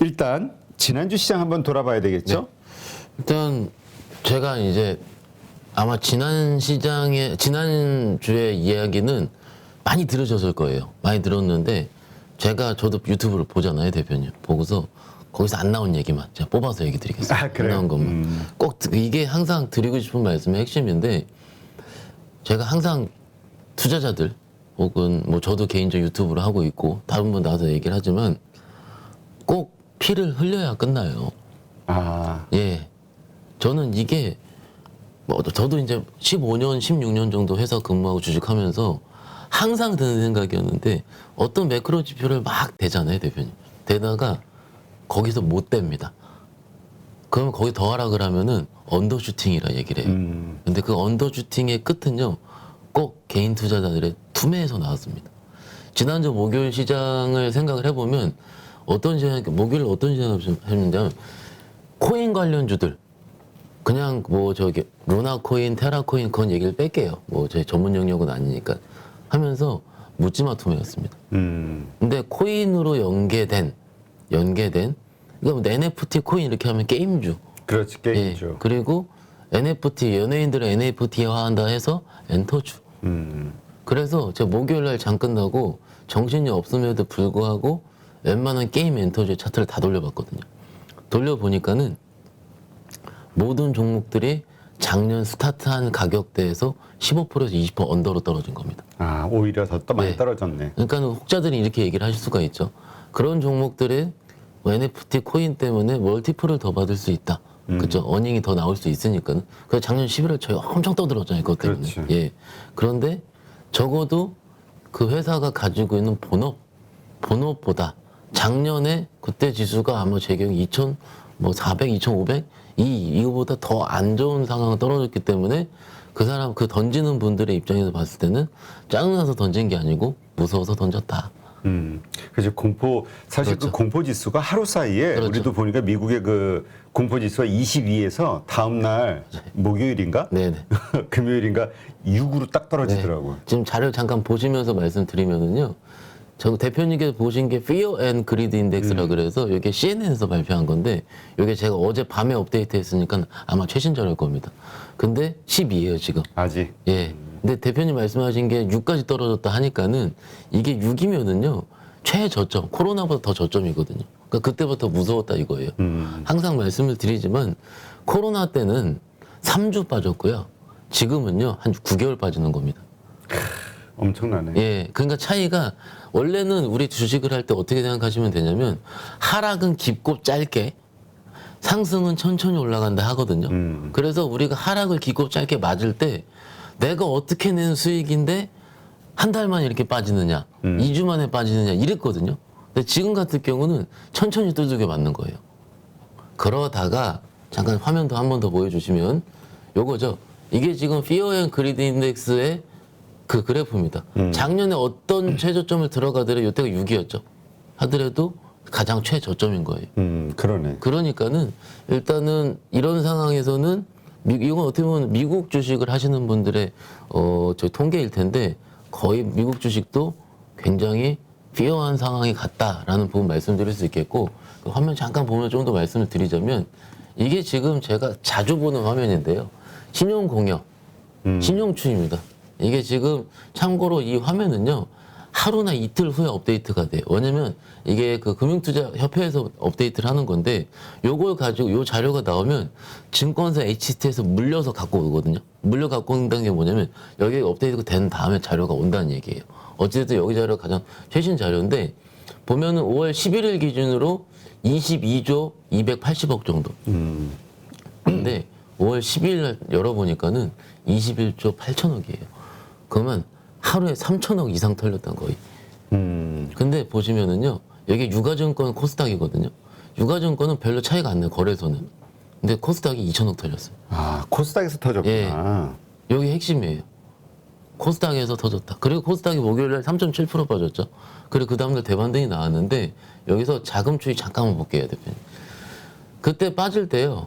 일단 지난주 시장 한번 돌아봐야 되겠죠? 일단 제가 이제 아마 지난 시장에 지난 주의 이야기는 많이 들으셨을 거예요. 많이 들었는데 제가 저도 유튜브를 보잖아요, 대표님. 보고서 거기서 안 나온 얘기만 제가 뽑아서 얘기 드리겠습니다. 아, 그래요? 안 나온 것만. 음. 꼭 드- 이게 항상 드리고 싶은 말씀의 핵심인데 제가 항상 투자자들 혹은 뭐 저도 개인적 유튜브를 하고 있고 다른 분 나와서 얘기를 하지만 꼭 피를 흘려야 끝나요. 아, 예. 저는 이게 뭐 저도 이제 15년, 16년 정도 회사 근무하고 주식하면서 항상 드는 생각이었는데 어떤 매크로 지표를 막 대잖아요, 대표님. 대다가 거기서 못 댑니다. 그러면 거기 더 하라 그러면은 언더슈팅이라 얘기를 해요. 음, 근데 그 언더슈팅의 끝은요, 꼭 개인 투자자들의 투매에서 나왔습니다. 지난주 목요일 시장을 생각을 해보면 어떤 시장, 목요일 어떤 시장을 했냐면 코인 관련주들 그냥 뭐 저기 루나 코인, 테라 코인 그건 얘기를 뺄게요. 뭐 제 전문 영역은 아니니까 하면서 묻지마 투매였습니다. 음, 근데 코인으로 연계된 연계된 이거 뭐 NFT 코인 이렇게 하면 게임주 그렇지 예, 게임이죠. 그리고 NFT 연예인들을 NFT화한다 해서 엔터주. 음, 그래서 제가 목요일 날 장 끝나고 정신이 없음에도 불구하고 웬만한 게임 엔터주의 차트를 다 돌려봤거든요. 돌려보니까는 모든 종목들이 작년 스타트한 가격대에서 15%에서 20% 언더로 떨어진 겁니다. 아 오히려 더또 많이 네. 떨어졌네. 그러니까 혹자들이 이렇게 얘기를 하실 수가 있죠. 그런 종목들의 뭐 NFT 코인 때문에 멀티플을 더 받을 수 있다. 그렇죠. 어닝이 더 나올 수 있으니까는. 그래서 작년 11월 저희 엄청 떠들었잖아요. 그것 때문에. 그렇지. 예. 그런데 적어도 그 회사가 가지고 있는 본업, 본업보다 작년에 그때 지수가 아마 제 기억에 2,000, 뭐 400, 2,500? 이, 이거보다 더 안 좋은 상황에 떨어졌기 때문에 그 사람, 그 던지는 분들의 입장에서 봤을 때는 짜증나서 던진 게 아니고 무서워서 던졌다. 음, 그래서 공포 사실 그 그렇죠. 공포 지수가 하루 사이에 그렇죠. 우리도 보니까 미국의 그 공포 지수가 22에서 다음 날 목요일인가 네네. 금요일인가 6으로 딱 떨어지더라고요. 지금 자료 잠깐 보시면서 말씀드리면은요. 저 대표님께서 보신 게 Fear and Greed Index라 그래서 이게 CNN에서 발표한 건데 이게 제가 어제 밤에 업데이트 했으니까 아마 최신 자료일 겁니다. 근데 12예요, 지금. 아직. 예. 근데 대표님 말씀하신 게 6까지 떨어졌다 하니까는 이게 6이면은요. 최저점, 코로나보다 더 저점이거든요. 그러니까 그때부터 무서웠다 이거예요. 음. 항상 말씀을 드리지만 코로나 때는 3주 빠졌고요. 지금은요. 한 9개월 빠지는 겁니다. 엄청나네. 예. 그러니까 차이가 원래는 우리 주식을 할 때 어떻게 생각하시면 되냐면 하락은 깊고 짧게 상승은 천천히 올라간다 하거든요. 음. 그래서 우리가 하락을 깊고 짧게 맞을 때 내가 어떻게 낸 수익인데 한 달 만에 이렇게 빠지느냐, 음. 이 2주 만에 빠지느냐 이랬거든요. 근데 지금 같은 경우는 천천히 두들겨 맞는 거예요. 그러다가 잠깐 화면 더한번 더 보여주시면 요거죠. 이게 지금 피어 앤 그리드 인덱스의 그 그래프입니다. 작년에 어떤 최저점을 들어가더라도 이때가 6이었죠. 하더라도 가장 최저점인 거예요. 음, 그러네. 그러니까는 일단은 이런 상황에서는 미, 이건 어떻게 보면 미국 주식을 하시는 분들의 어 저 통계일 텐데 거의 미국 주식도 굉장히 피어한 상황이 같다라는 부분 말씀드릴 수 있겠고 그 화면 잠깐 보면 좀 더 말씀을 드리자면 이게 지금 제가 자주 보는 화면인데요. 신용 공여, 신용 추입니다. 이게 지금 참고로 이 화면은요. 하루나 이틀 후에 업데이트가 돼요. 왜냐면 이게 그 금융투자협회에서 업데이트를 하는 건데 요걸 가지고 요 자료가 나오면 증권사 HT에서 물려서 갖고 오거든요. 물려 갖고 온다는 게 뭐냐면 여기 업데이트가 된 다음에 자료가 온다는 얘기예요. 어쨌든 여기 자료가 가장 최신 자료인데 보면은 5월 11일 기준으로 22조 280억 정도. 음, 근데 5월 12일 날 열어보니까는 21조 8천억이에요. 그러면 하루에 3천억 이상 털렸던 거의. 음, 근데 보시면은요, 여기 유가증권 코스닥이거든요. 유가증권은 별로 차이가 안 나요, 거래소는. 근데 코스닥이 2천억 털렸어요. 아 코스닥에서 터졌구나. 여기 핵심이에요. 코스닥에서 터졌다. 그리고 코스닥이 목요일날 3.7% 빠졌죠. 그리고 그 다음날 대반등이 나왔는데 여기서 자금 추이 잠깐만 볼게요, 대표님. 그때 빠질 때요.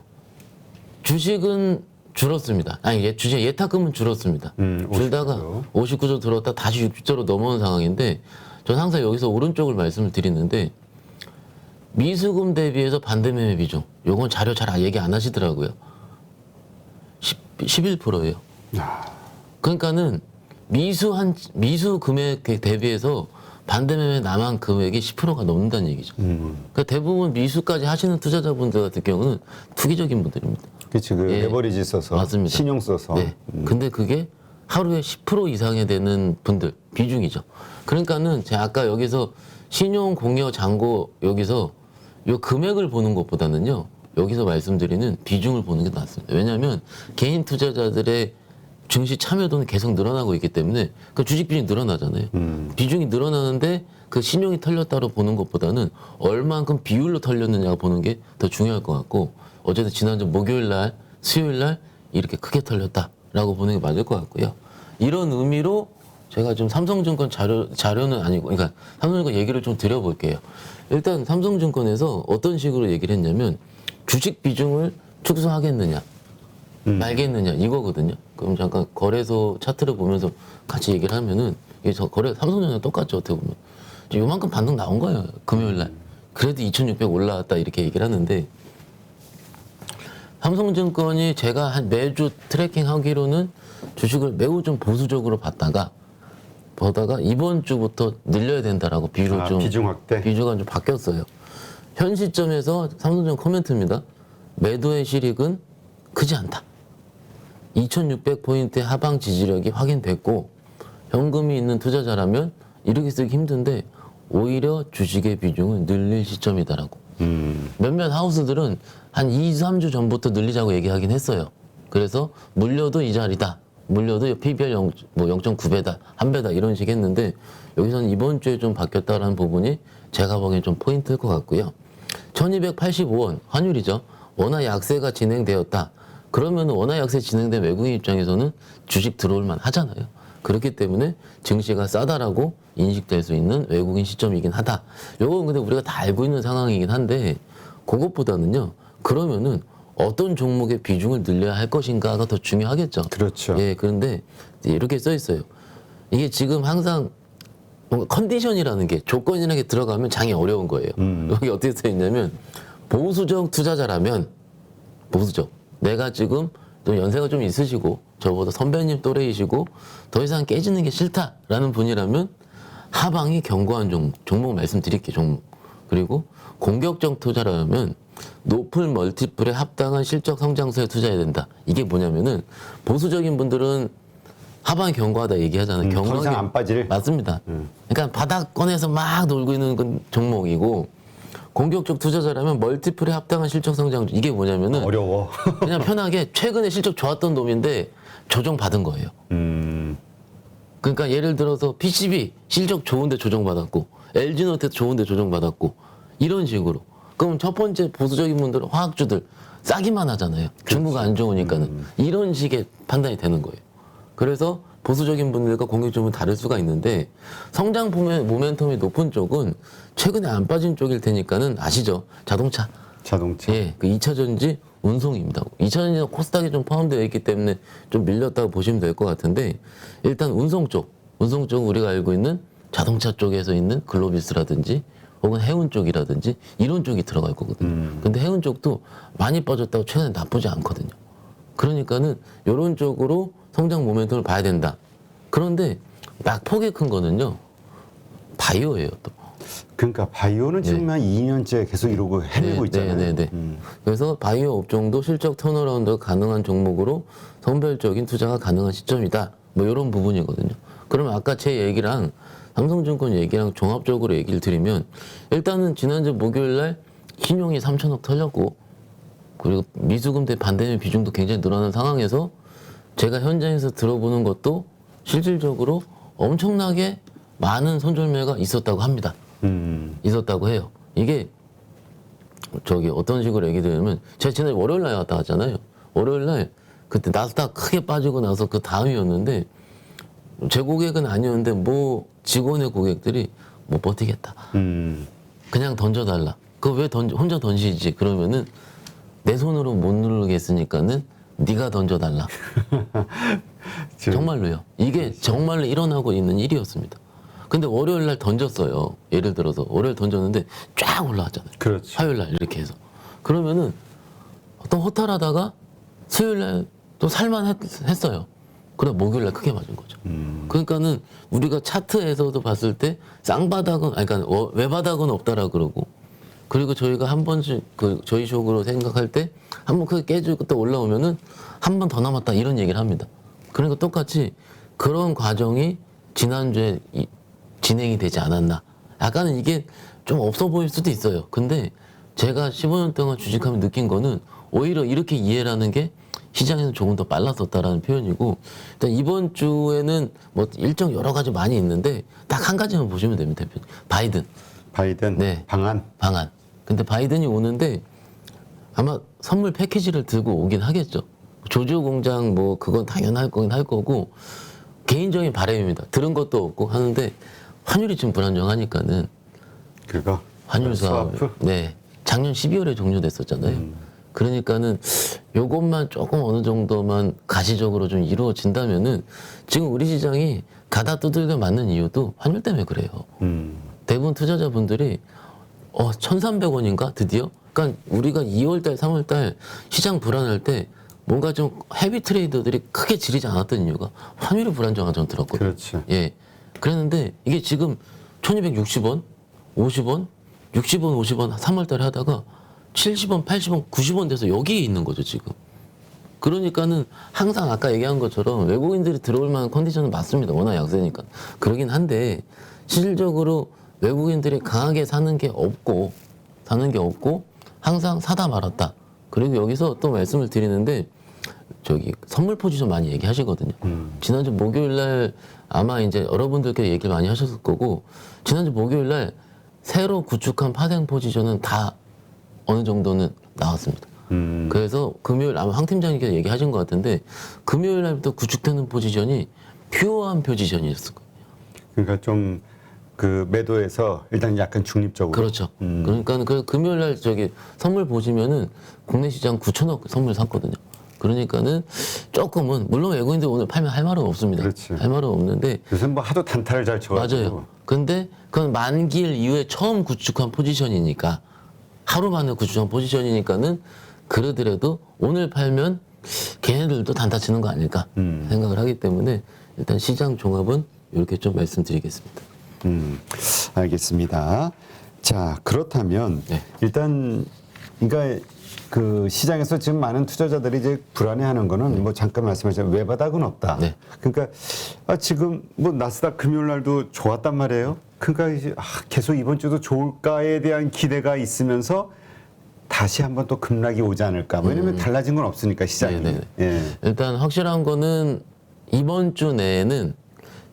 주식은 줄었습니다. 아니, 예, 주식 예탁금은 줄었습니다. 음, 줄다가 59조 들었다 다시 60조로 넘어온 상황인데 저는 항상 여기서 오른쪽을 말씀을 드리는데 미수금 대비해서 반대매매 비중. 요건 자료 잘 얘기 안 하시더라고요. 10, 11%예요. 그러니까는 미수 한 미수 금액 대비해서 반대매매 남한 금액이 10%가 넘는다는 얘기죠. 그러니까 대부분 미수까지 하시는 투자자분들 같은 경우는 투기적인 분들입니다. 그치 그 예. 레버리지 써서 맞습니다. 신용 써서 네. 근데 그게 하루에 10% 이상이 되는 분들 비중이죠. 그러니까는 제가 아까 여기서 신용 공여 잔고 여기서 요 금액을 보는 것보다는요. 여기서 말씀드리는 비중을 보는 게 낫습니다. 왜냐하면 개인 투자자들의 증시 참여도는 계속 늘어나고 있기 때문에 그 주식 비중이 늘어나잖아요. 비중이 늘어나는데 그 신용이 털렸다로 보는 것보다는 얼만큼 비율로 털렸느냐가 보는 게 더 중요할 것 같고 어쨌든 지난주 목요일 날, 수요일 날 이렇게 크게 털렸다라고 보는 게 맞을 것 같고요. 이런 의미로 제가 좀 삼성증권 자료 자료는 아니고, 그러니까 삼성증권 얘기를 좀 드려볼게요. 일단 삼성증권에서 어떤 식으로 얘기를 했냐면 주식 비중을 축소하겠느냐, 말겠느냐 이거거든요. 그럼 잠깐 거래소 차트를 보면서 같이 얘기를 하면은 이게 저 거래 삼성전자 똑같죠 어떻게 보면 요만큼 반등 나온 거예요 금요일 날. 그래도 2,600 올라왔다 이렇게 얘기를 하는데 삼성증권이 제가 한 매주 트래킹하기로는 주식을 매우 좀 보수적으로 봤다가 보다가 이번 주부터 늘려야 된다라고 비율을 아, 좀 비중 확대? 비중가 좀 바뀌었어요. 현 시점에서 삼성증권 코멘트입니다. 매도의 실익은 크지 않다. 2,600포인트의 하방 지지력이 확인됐고 현금이 있는 투자자라면 이렇게 쓰기 힘든데 오히려 주식의 비중을 늘릴 시점이다라고. 음. 몇몇 하우스들은 한 2, 3주 전부터 늘리자고 얘기하긴 했어요. 그래서 물려도 이 자리다. 물려도 PBR 0, 뭐 0.9배다, 한 배다 이런 식 했는데 여기서는 이번 주에 좀 바뀌었다라는 부분이 제가 보기엔 좀 포인트일 것 같고요. 1285원 환율이죠. 원화 약세가 진행되었다. 그러면 원화 약세 진행된 외국인 입장에서는 주식 들어올 만 하잖아요. 그렇기 때문에 증시가 싸다라고 인식될 수 있는 외국인 시점이긴 하다. 요건 근데 우리가 다 알고 있는 상황이긴 한데 그것보다는요. 그러면은 어떤 종목의 비중을 늘려야 할 것인가가 더 중요하겠죠. 그렇죠. 예, 그런데 이렇게 써 있어요. 이게 지금 항상 뭔가 컨디션이라는 게 조건이라는 게 들어가면 장이 어려운 거예요. 여기 어떻게 써 있냐면 보수적 투자자라면 보수적. 내가 지금 또 연세가 좀 있으시고 저보다 선배님 또래이시고 더 이상 깨지는 게 싫다라는 분이라면 하방이 견고한 종목, 종목 말씀드릴게요. 종목. 그리고 공격적 투자라면 높은 멀티플에 합당한 실적 성장세에 투자해야 된다. 이게 뭐냐면은 보수적인 분들은 하방이 견고하다 얘기하잖아요. 음, 더 견고하게 안 빠질? 맞습니다. 그러니까 바닥권에서 막 놀고 있는 건 종목이고 공격적 투자자라면 멀티플에 합당한 실적 성장 이게 뭐냐면은 어려워. 그냥 편하게 최근에 실적 좋았던 놈인데 조정 받은 거예요. 음. 그러니까 예를 들어서 PCB 실적 좋은데 조정 받았고 LG노트 좋은데 조정 받았고 이런 식으로. 그럼 첫 번째 보수적인 분들 은 화학주들 싸기만 하잖아요. 중국 안 좋으니까는 이런 식의 판단이 되는 거예요. 그래서 보수적인 분들과 공격적인 분은 다를 수가 있는데 성장 모멘- 모멘텀이 높은 쪽은 최근에 안 빠진 쪽일 테니까는 아시죠? 자동차. 자동차. 예, 그 2차 전지 운송입니다. 2차 전지는 코스닥이 좀 포함되어 있기 때문에 좀 밀렸다고 보시면 될 것 같은데 일단 운송 쪽, 운송 쪽 우리가 알고 있는 자동차 쪽에서 있는 글로비스라든지 혹은 해운 쪽이라든지 이런 쪽이 들어갈 거거든요. 근데 해운 쪽도 많이 빠졌다고 최근에 나쁘지 않거든요. 그러니까는 이런 쪽으로 성장 모멘텀을 봐야 된다. 그런데 막 폭이 큰 거는요. 바이오예요, 또. 그러니까 바이오는 지금 한 2년째 계속 이러고 헤매고 있잖아요. 네, 네, 네. 음. 그래서 바이오 업종도 실적 턴어라운드가 가능한 종목으로 선별적인 투자가 가능한 시점이다. 뭐 이런 부분이거든요. 그러면 아까 제 얘기랑 삼성증권 얘기랑 종합적으로 얘기를 드리면 일단은 지난주 목요일 날 신용이 3천억 털렸고 그리고 미수금 대 반대의 비중도 굉장히 늘어난 상황에서 제가 현장에서 들어보는 것도 실질적으로 엄청나게 많은 손절매가 있었다고 합니다. 음. 있었다고 해요. 이게 저기 어떤 식으로 얘기 드리냐면 제가 지난해 월요일 날 왔다 갔잖아요. 월요일 날 그때 나스닥 크게 빠지고 나서 그 다음이었는데 제 고객은 아니었는데 뭐 직원의 고객들이 못 버티겠다. 음. 그냥 던져달라. 그거 왜 던져, 혼자 던지지? 그러면은 내 손으로 못 누르겠으니까는 네가 던져달라. 정말로요. 이게 정말로 일어나고 있는 일이었습니다. 근데 월요일 날 던졌어요. 예를 들어서 월요일 던졌는데 쫙 올라왔잖아요. 그렇지. 화요일 날 이렇게 해서 그러면은 어떤 허탈하다가 수요일 날 또 살만했어요. 그러다 목요일 날 크게 맞은 거죠. 그러니까는 우리가 차트에서도 봤을 때 쌍바닥은 아니 그러니까 어, 외바닥은 없다라 그러고 그리고 저희가 한 번씩 그 저희 쪽으로 생각할 때 한 번 크게 깨지고 또 올라오면은 한 번 더 남았다 이런 얘기를 합니다. 그러니까 똑같이 그런 과정이 지난주에 이- 진행이 되지 않았나. 약간은 이게 좀 없어 보일 수도 있어요. 근데 제가 15년 동안 주식하면 느낀 거는 오히려 이렇게 이해라는 게 시장에는 조금 더 빨랐었다라는 표현이고 일단 이번 주에는 뭐 일정 여러 가지 많이 있는데 딱 한 가지만 보시면 됩니다. 대표님. 바이든 바이든 네. 방안. 방안. 근데 바이든이 오는데 아마 선물 패키지를 들고 오긴 하겠죠. 조조 공장 뭐 그건 당연할 거긴 할 거고 개인적인 바람입니다. 들은 것도 없고 하는데 환율이 지금 불안정하니까는 그거. 환율 사업 스와프? 네 작년 12월에 종료됐었잖아요. 그러니까는 요것만 조금 어느 정도만 가시적으로 좀 이루어진다면은 지금 우리 시장이 가다 두들겨 맞는 이유도 환율 때문에 그래요. 음. 대부분 투자자분들이 어 1,300원인가 드디어? 그러니까 우리가 2월달, 3월달 시장 불안할 때 뭔가 좀 헤비 트레이더들이 크게 지르지 않았던 이유가 환율이 불안정한 전 들었거든요. 그렇지. 예. 그랬는데 이게 지금 1260원, 50원, 60원, 50원 3월달에 하다가 70원, 80원, 90원 돼서 여기에 있는 거죠, 지금. 그러니까는 항상 아까 얘기한 것처럼 외국인들이 들어올 만한 컨디션은 맞습니다. 워낙 약세니까. 그러긴 한데 실질적으로 외국인들이 강하게 사는 게 없고 사는 게 없고 항상 사다 말았다. 그리고 여기서 또 말씀을 드리는데 저기 선물 포지션 많이 얘기하시거든요. 지난주 목요일 날 아마 이제 여러분들께 얘기를 많이 하셨을 거고 지난주 목요일 날 새로 구축한 파생 포지션은 다 어느 정도는 나왔습니다. 음. 그래서 금요일 아마 황 팀장님께서 얘기하신 것 같은데 금요일 날부터 구축되는 포지션이 퓨어한 포지션이었을 거예요. 그러니까 좀 그 매도에서 일단 약간 중립적으로. 그렇죠. 음. 그러니까 그 금요일 날 저기 선물 보시면은 국내 시장 9천억 선물 샀거든요. 그러니까는 조금은 물론 외국인들 오늘 팔면 할 말은 없습니다. 그렇지. 할 말은 없는데 요새 뭐 하도 단타를 잘 쳐가지고. 맞아요. 근데 그건 만기일 이후에 처음 구축한 포지션이니까 하루 만에 구축한 포지션이니까는 그러더라도 오늘 팔면 걔네들도 단타 치는 거 아닐까 음. 생각을 하기 때문에 일단 시장 종합은 이렇게 좀 말씀드리겠습니다. 음, 알겠습니다. 자, 그렇다면 네. 일단 그러니까 그 시장에서 지금 많은 투자자들이 이제 불안해하는 거는 뭐 잠깐 말씀하신 외바닥은 없다. 네. 그러니까 아, 지금 뭐 나스닥 금요일 날도 좋았단 말이에요. 그러니까 이제 아, 계속 이번 주도 좋을까에 대한 기대가 있으면서 다시 한번 또 급락이 오지 않을까. 왜냐면 달라진 건 없으니까 시장이. 음. 네, 네, 예. 일단 확실한 거는 이번 주 내에는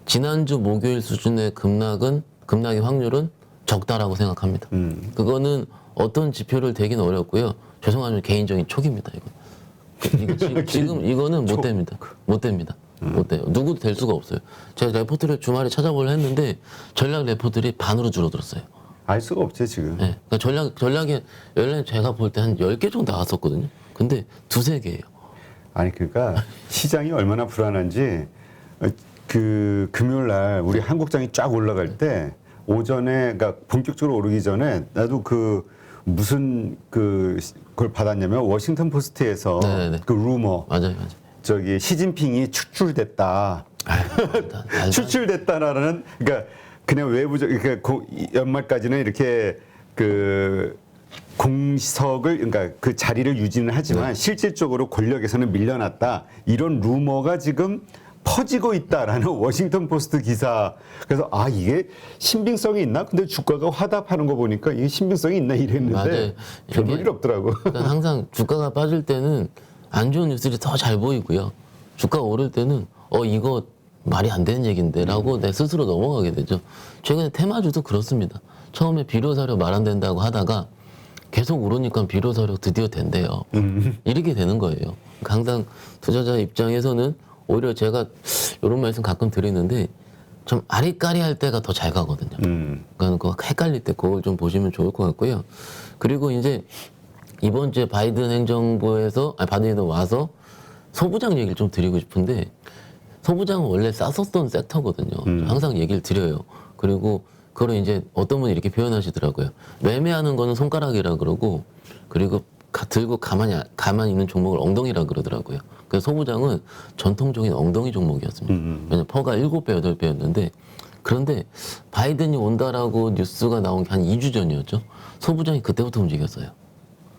지난주 목요일 수준의 급락은 급락의 확률은 적다라고 생각합니다. 음. 그거는 어떤 지표를 대기는 어렵고요. 죄송하지만 개인적인 촉입니다. 이거. 이거 지- 지금 이거는 못 됩니다. 못 됩니다. 못 돼요. 누구도 될 수가 없어요. 제가 레포트를 주말에 찾아보려 했는데 전략 레포들이 반으로 줄어들었어요. 알 수가 없지 지금. 네. 그러니까 전략 전략에 원래 제가 볼 때 한 10개 정도 나왔었거든요. 근데 두세 개예요. 아니 그러니까 시장이 얼마나 불안한지 어, 그 금요일 날 우리 한국장이 쫙 올라갈 때 오전에 그러니까 본격적으로 오르기 전에 나도 그 무슨 그 시- 그걸 받았냐면 워싱턴 포스트에서 네네네. 그 루머 맞아요, 맞아요. 저기 시진핑이 추출됐다. 추출됐다라는 그러니까 그냥 외부적 그러니까 고- 이 연말까지는 이렇게 그 공석을 그러니까 그 자리를 유지는 하지만 네. 실질적으로 권력에서는 밀려났다 이런 루머가 지금 퍼지고 있다라는 워싱턴 포스트 기사 그래서 아 이게 신빙성이 있나 근데 주가가 화답하는 거 보니까 이게 신빙성이 있나. 이랬는데 별 볼일 없더라고 그러니까 항상 주가가 빠질 때는 안 좋은 뉴스들이 더 잘 보이고요. 주가 오를 때는 어 이거 말이 안 되는 얘긴데라고 내 스스로 넘어가게 되죠. 최근에 테마주도 그렇습니다. 처음에 비료사료 말 안 된다고 하다가 계속 오르니까 비료사료 드디어 된대요. 이렇게 되는 거예요. 그러니까 항상 투자자 입장에서는 오히려 제가 이런 말씀 가끔 드리는데 좀 아리까리할 때가 더 잘 가거든요. 음. 그러니까 그 헷갈릴 때 그걸 좀 보시면 좋을 것 같고요. 그리고 이제 이번 주에 바이든 행정부에서 아니 바이든 와서 소부장 얘기를 좀 드리고 싶은데 소부장은 원래 쌌었던 섹터거든요. 항상 얘기를 드려요. 그리고 그걸 이제 어떤 분이 이렇게 표현하시더라고요. 매매하는 거는 손가락이라 그러고 그리고 가- 들고 가만히 가만히 있는 종목을 엉덩이라 그러더라고요. 그래서 소부장은 전통적인 엉덩이 종목이었습니다. 왜냐 퍼가 7배, 8배였는데 그런데 바이든이 온다라고 뉴스가 나온 게 한 2주 전이었죠. 소부장이 그때부터 움직였어요.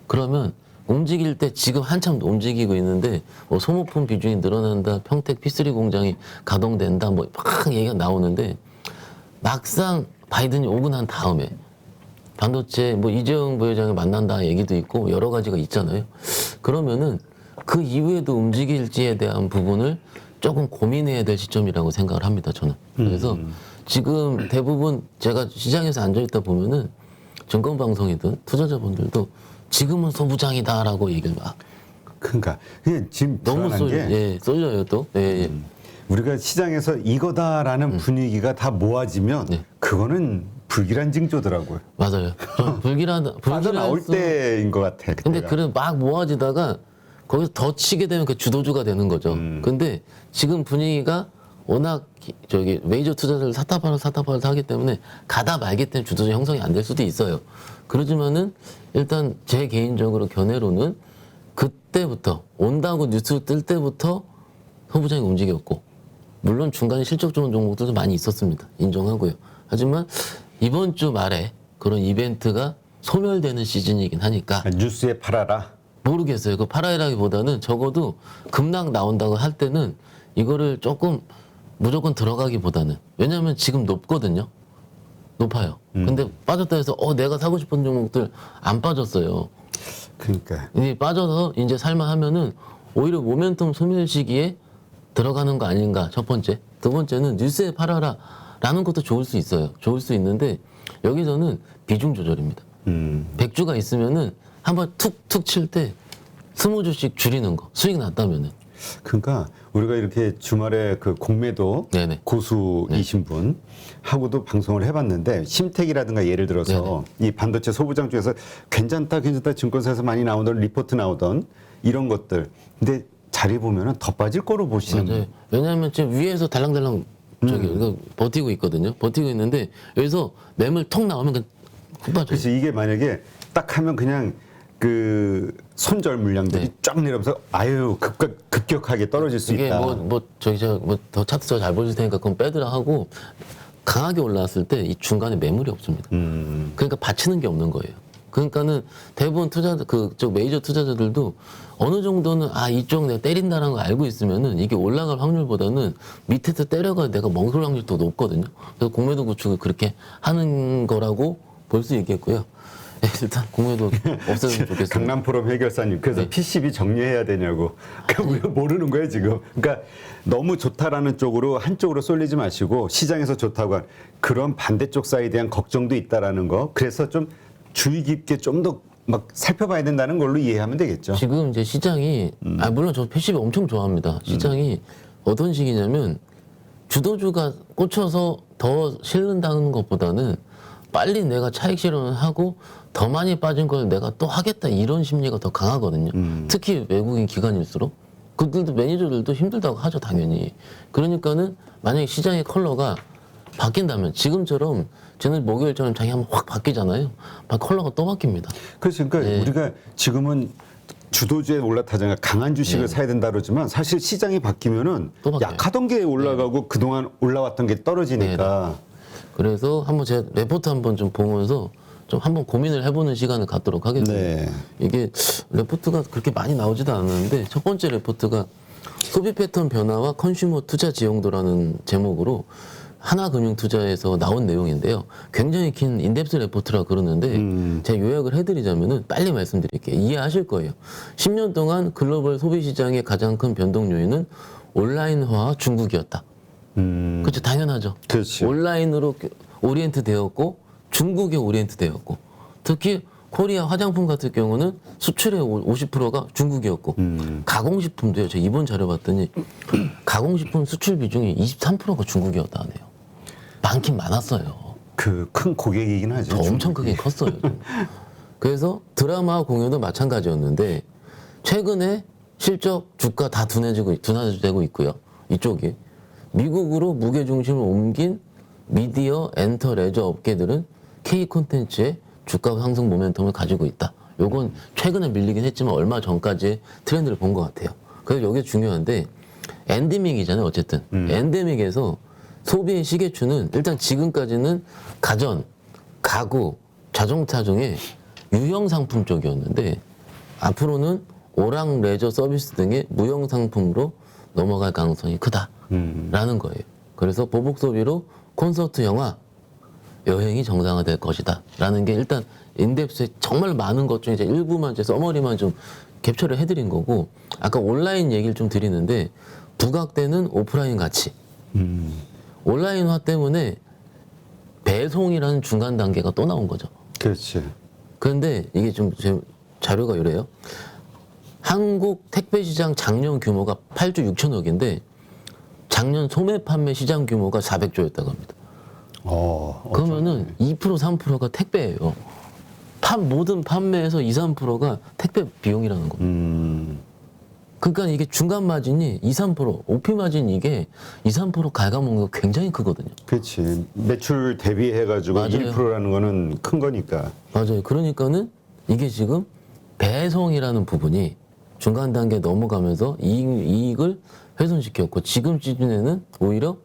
그러면 움직일 때 지금 한참 움직이고 있는데 뭐 소모품 비중이 늘어난다, 평택 P3 공장이 가동된다, 뭐 막 얘기가 나오는데 막상 바이든이 오고 난 다음에 반도체 뭐 이재용 부회장을 만난다 얘기도 있고 여러 가지가 있잖아요. 그러면은 그 이후에도 움직일지에 대한 부분을 조금 고민해야 될 시점이라고 생각을 합니다. 저는. 그래서 지금 대부분 제가 시장에서 앉아 있다 보면은 증권 방송이든 투자자분들도 지금은 소부장이다라고 얘기를 막 그러니까 그게 지금 너무 쏠, 게 예, 쏠려요 또. 예, 예. 우리가 시장에서 이거다라는 분위기가 다 모아지면 음. 네. 그거는 불길한 징조더라고요. 맞아요. 좀 불길하다. 빠져나올 불길할 수- 때인 것 같아. 근데 그때가. 그래 막 모아지다가 거기서 더 치게 되면 그 주도주가 되는 거죠. 음. 근데 지금 분위기가 워낙 기- 저기 메이저 투자자를 사타파를 사타파를 하기 때문에 가다 말기 때문에 주도주 형성이 안 될 수도 있어요. 그러지만은 일단 제 개인적으로 견해로는 그때부터 온다고 뉴스 뜰 때부터 소부장이 움직였고 물론 중간에 실적 좋은 종목들도 많이 있었습니다. 인정하고요. 하지만 이번 주 말에 그런 이벤트가 소멸되는 시즌이긴 하니까 아, 뉴스에 팔아라. 모르겠어요. 그 팔아이라기보다는 적어도 급락 나온다고 할 때는 이거를 조금 무조건 들어가기보다는 왜냐하면 지금 높거든요. 높아요. 근데 빠졌다 해서 어 내가 사고 싶은 종목들 안 빠졌어요. 그러니까 이제 빠져서 이제 살만 하면은 오히려 모멘텀 소멸 시기에 들어가는 거 아닌가 첫 번째. 두 번째는 뉴스에 팔아라 라는 것도 좋을 수 있어요. 좋을 수 있는데 여기서는 비중 조절입니다. 음, 100주가 있으면은 한번 툭툭 칠때 스무 주씩 줄이는 거 수익 났다면은 그러니까 우리가 이렇게 주말에 그 공매도 네네. 고수이신 분 하고도 방송을 해봤는데 심택이라든가 예를 들어서 이 반도체 소부장 중에서 괜찮다 괜찮다 증권사에서 많이 나오던 리포트 나오던 이런 것들 근데 자리 보면은 더 빠질 거로 보시는 맞아요. 왜냐하면 지금 위에서 달랑달랑 저기 이거 버티고 있거든요. 버티고 있는데 여기서 매물 톡 나오면 그냥 훅 빠져요. 그래서 이게 만약에 딱 하면 그냥 그 손절 물량들이 네. 쫙 내려오면서 아유 급격, 급격하게 떨어질 수 이게 있다. 뭐 뭐 저기 저 뭐 더 차트 저잘 보실 테니까 그건 빼드라 하고 강하게 올라왔을 때 이 중간에 매물이 없습니다. 음, 그러니까 받치는 게 없는 거예요. 그러니까는 대부분 투자 그쪽 메이저 투자자들도 어느 정도는 아 이쪽 내가 때린다는 걸 알고 있으면은 이게 올라갈 확률보다는 밑에서 때려가 내가 멍설 확률이 더 높거든요. 그래서 공매도 구축을 그렇게 하는 거라고 볼 수 있겠고요. 예, 일단 공매도 없애면 좋겠습니다. 강남 포럼 해결사님 그래서 네. PCB 정리해야 되냐고 그러니까 우리가 모르는 거예요 지금 그러니까 너무 좋다라는 쪽으로 한쪽으로 쏠리지 마시고 시장에서 좋다고 한 그런 반대쪽 사이에 대한 걱정도 있다라는 거 그래서 좀 주의 깊게 좀 더 막 살펴봐야 된다는 걸로 이해하면 되겠죠 지금 이제 시장이 아 물론 저 PCB 엄청 좋아합니다. 시장이 어떤 식이냐면 주도주가 꽂혀서 더 실른다는 것보다는 빨리 내가 차익 실현을 하고 더 많이 빠진 걸 내가 또 하겠다 이런 심리가 더 강하거든요. 특히 외국인 기관일수록 그들도 매니저들도 힘들다고 하죠 당연히. 그러니까는 만약에 시장의 컬러가 바뀐다면 지금처럼 저는 목요일처럼 장이 한번 확 바뀌잖아요. 막 컬러가 또 바뀝니다. 그렇죠 그러니까 네. 우리가 지금은 주도주에 올라타잖아요 강한 주식을 사야 된다 그러지만 사실 시장이 바뀌면은. 약하던 게 올라가고 그동안 올라왔던 게 떨어지니까 그래서 한번 제가 레포트 한번 좀 보면서 좀 한번 고민을 해보는 시간을 갖도록 하겠습니다. 네. 이게 레포트가 그렇게 많이 나오지도 않았는데 첫 번째 레포트가 소비 패턴 변화와 컨슈머 투자 지용도라는 제목으로 하나금융투자에서 나온 내용인데요. 굉장히 긴 인덱스 레포트라 그러는데 제가 요약을 해드리자면은 빨리 말씀드릴게요. 이해하실 거예요. 10년 동안 글로벌 소비 시장의 가장 큰 변동 요인은 온라인화 중국이었다. 음, 그렇죠, 당연하죠. 그렇지. 온라인으로 오리엔트 되었고 중국에 오리엔트 되었고 특히 코리아 화장품 같은 경우는 수출의 50%가 중국이었고 가공식품도요. 제가 이번 자료 봤더니 가공식품 수출 비중이 23%가 중국이었다 하네요. 많긴 많았어요. 그 큰 고객이긴 하죠 저 엄청 크게 컸어요. 좀. 그래서 드라마 공연도 마찬가지였는데 최근에 실적 주가 다 둔해지고 둔화되고 있고요. 이쪽이 미국으로 무게 중심을 옮긴 미디어, 엔터, 레저 업계들은 K 콘텐츠의 주가 상승 모멘텀을 가지고 있다. 요건 최근에 밀리긴 했지만 얼마 전까지의 트렌드를 본 것 같아요. 그래서 여기 중요한데 엔데믹이잖아요. 어쨌든 엔데믹에서 소비의 시계추는 일단 지금까지는 가전, 가구, 자동차 중에 유형 상품 쪽이었는데 앞으로는 오락 레저 서비스 등의 무형 상품으로 넘어갈 가능성이 크다라는 거예요. 그래서 보복 소비로 콘서트, 영화, 여행이 정상화될 것이다라는 게 일단 인덱스에 정말 많은 것 중에 이제 일부만 이제 서머리만 좀 캡처를 해드린 거고 아까 온라인 얘기를 좀 드리는데 부각되는 오프라인 가치 온라인화 때문에 배송이라는 중간 단계가 또 나온 거죠. 그렇지. 그런데 이게 좀 제 자료가 이래요. 한국 택배 시장 작년 규모가 8조 6천억인데 작년 소매 판매 시장 규모가 400조였다고 합니다. 어, 그러면은 2% 3%가 택배예요. 판 모든 판매에서 2, 3%가 택배 비용이라는 거. 음, 그러니까 이게 중간 마진이 2, 3% 오피 마진 이게 2, 3% 갉아먹는 거 굉장히 크거든요. 그렇지. 매출 대비해가지고 맞아요. 1%라는 거는 큰 거니까. 맞아요. 그러니까는 이게 지금 배송이라는 부분이 중간 단계 넘어가면서 이익, 이익을 훼손시켰고 지금 시즌에는 오히려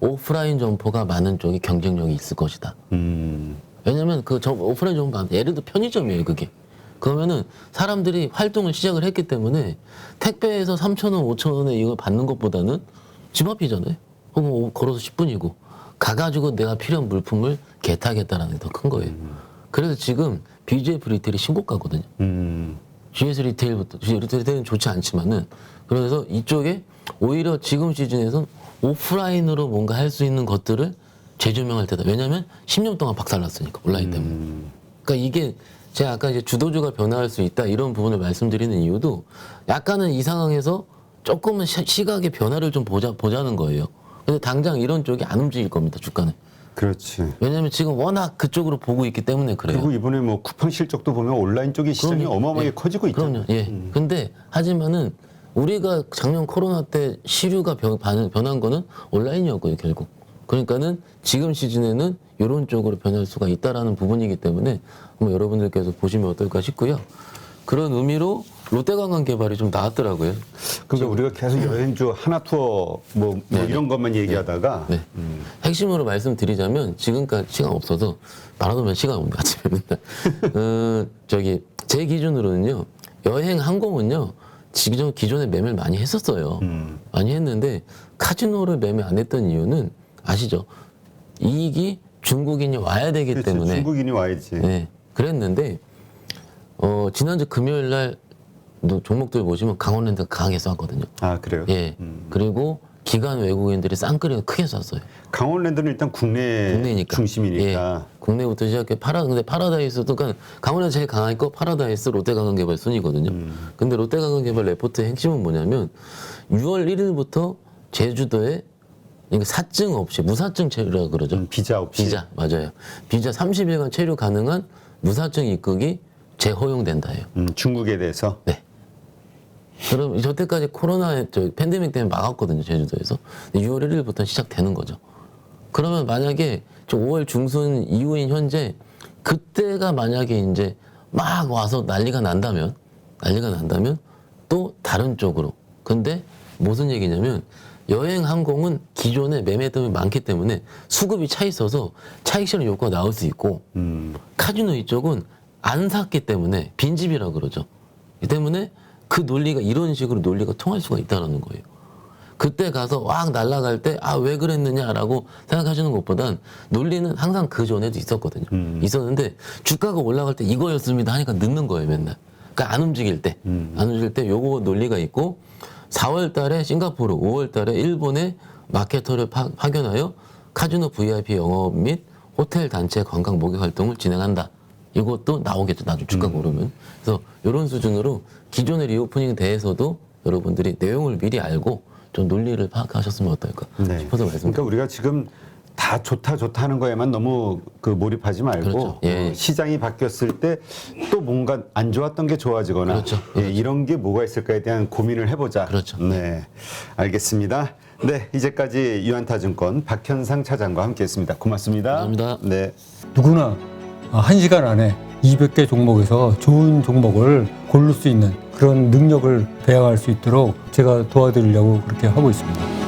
오프라인 점포가 많은 쪽이 경쟁력이 있을 것이다. 음, 왜냐면 그 점- 오프라인 점포 예를 들어 편의점이에요 그게. 그러면은 사람들이 활동을 시작을 했기 때문에 택배에서 3,000원, 5,000원에 이걸 받는 것보다는 집 앞이잖아요. 혹은 오- 걸어서 10분이고 가가지고 내가 필요한 물품을 개타겠다라는 게 더 큰 거예요. 그래서 지금 BJF 리테일이 신고가거든요. 음, GS 리테일부터 GS 리테일은 좋지 않지만은 그래서 이쪽에 오히려 지금 시즌에선 오프라인으로 뭔가 할 수 있는 것들을 재조명할 때다. 왜냐하면 10년 동안 박살났으니까 온라인 때문에. 그러니까 이게 제가 아까 이제 주도주가 변화할 수 있다 이런 부분을 말씀드리는 이유도 약간은 이 상황에서 조금은 시- 시각의 변화를 좀 보자 보자는 거예요. 근데 당장 이런 쪽이 안 움직일 겁니다 주가는. 그렇지. 왜냐하면 지금 워낙 그쪽으로 보고 있기 때문에 그래요. 그리고 이번에 뭐 쿠팡 실적도 보면 온라인 쪽이 시장이 그럼요. 어마어마하게 예. 커지고 있잖아요. 그럼요. 예. 근데 하지만은 우리가 작년 코로나 때 시류가 변, 반- 변한 거는 온라인이었고요, 결국. 그러니까는 지금 시즌에는 이런 쪽으로 변할 수가 있다라는 부분이기 때문에 한번 여러분들께서 보시면 어떨까 싶고요. 그런 의미로 롯데관광 개발이 좀 나왔더라고요. 그러니까 우리가 계속 여행주 하나 투어 뭐, 뭐 이런 것만 얘기하다가 네. 핵심으로 말씀드리자면 지금까지 시간 없어서 말하면 시간 없는데 아침에 맨날. 어, 저기 제 기준으로는요 여행 항공은요 지금 기존에 매매를 많이 했었어요. 많이 했는데 카지노를 매매 안 했던 이유는 아시죠? 이익이 중국인이 와야 되기 그렇지. 때문에 중국인이 와야지. 네, 그랬는데 어, 지난주 금요일 날 종목들 보시면 강원랜드가 강하게 쐈거든요. 아 그래요? 예. 그리고 기관 외국인들이 쌍끌이가 크게 쐈어요. 강원랜드는 일단 국내 국내니까. 중심이니까. 예. 국내부터 시작해 파라 근데 파라다이스도 그러니까 강원랜드 제일 강하니까 파라다이스 롯데관광개발 순이거든요. 근데 롯데관광개발 레포트의 핵심은 뭐냐면 6월 1일부터 제주도에 이게 사증 없이 무사증 체류라 그러죠. 음, 비자 없이. 비자 맞아요. 비자 30일간 체류 가능한 무사증 입국이 재허용된다예요. 음, 중국에 대해서. 네. 그럼 저때까지 코로나 저 팬데믹 때문에 막았거든요 제주도에서. 근데 6월 1일부터 시작되는 거죠. 그러면 만약에 저 5월 중순 이후인 현재 그때가 만약에 이제 막 와서 난리가 난다면 난리가 난다면 또 다른 쪽으로. 근데 무슨 얘기냐면 여행 항공은 기존에 매매점이 많기 때문에 수급이 차 있어서 차익 실현 효과가 나올 수 있고 음, 카지노 이쪽은 안 샀기 때문에 빈집이라 그러죠. 이 때문에 그 논리가 이런 식으로 논리가 통할 수가 있다는 거예요. 그때 가서 왁 날아갈 때 아 왜 그랬느냐라고 생각하시는 것보단 논리는 항상 그 전에도 있었거든요. 있었는데 주가가 올라갈 때 이거였습니다 하니까 늦는 거예요 맨날. 그러니까 안 움직일 때, 안 움직일 때 요거 논리가 있고 4월 달에 싱가포르, 5월 달에 일본에 마케터를 파, 파견하여 카지노 VIP 영업 및 호텔 단체 관광 목욕 활동을 진행한다. 이것도 나오겠죠. 나중에 주가가 오르면. 그래서 이런 수준으로 기존의 리오프닝에 대해서도 여러분들이 내용을 미리 알고 좀 논리를 파악하셨으면 어떨까 네. 싶어서 말씀드립니다. 그러니까 우리가 지금 다 좋다 좋다 하는 거에만 너무 그 몰입하지 말고 그렇죠. 예. 어, 시장이 바뀌었을 때 또 뭔가 안 좋았던 게 좋아지거나 그렇죠. 예, 이런 게 뭐가 있을까에 대한 고민을 해보자. 그렇죠. 네, 알겠습니다. 네, 이제까지 유한타증권 박현상 차장과 함께했습니다. 고맙습니다. 감사합니다. 네. 누구나 한 시간 안에 200개 종목에서 좋은 종목을 고를 수 있는 그런 능력을 배양할 수 있도록 제가 도와드리려고 그렇게 하고 있습니다.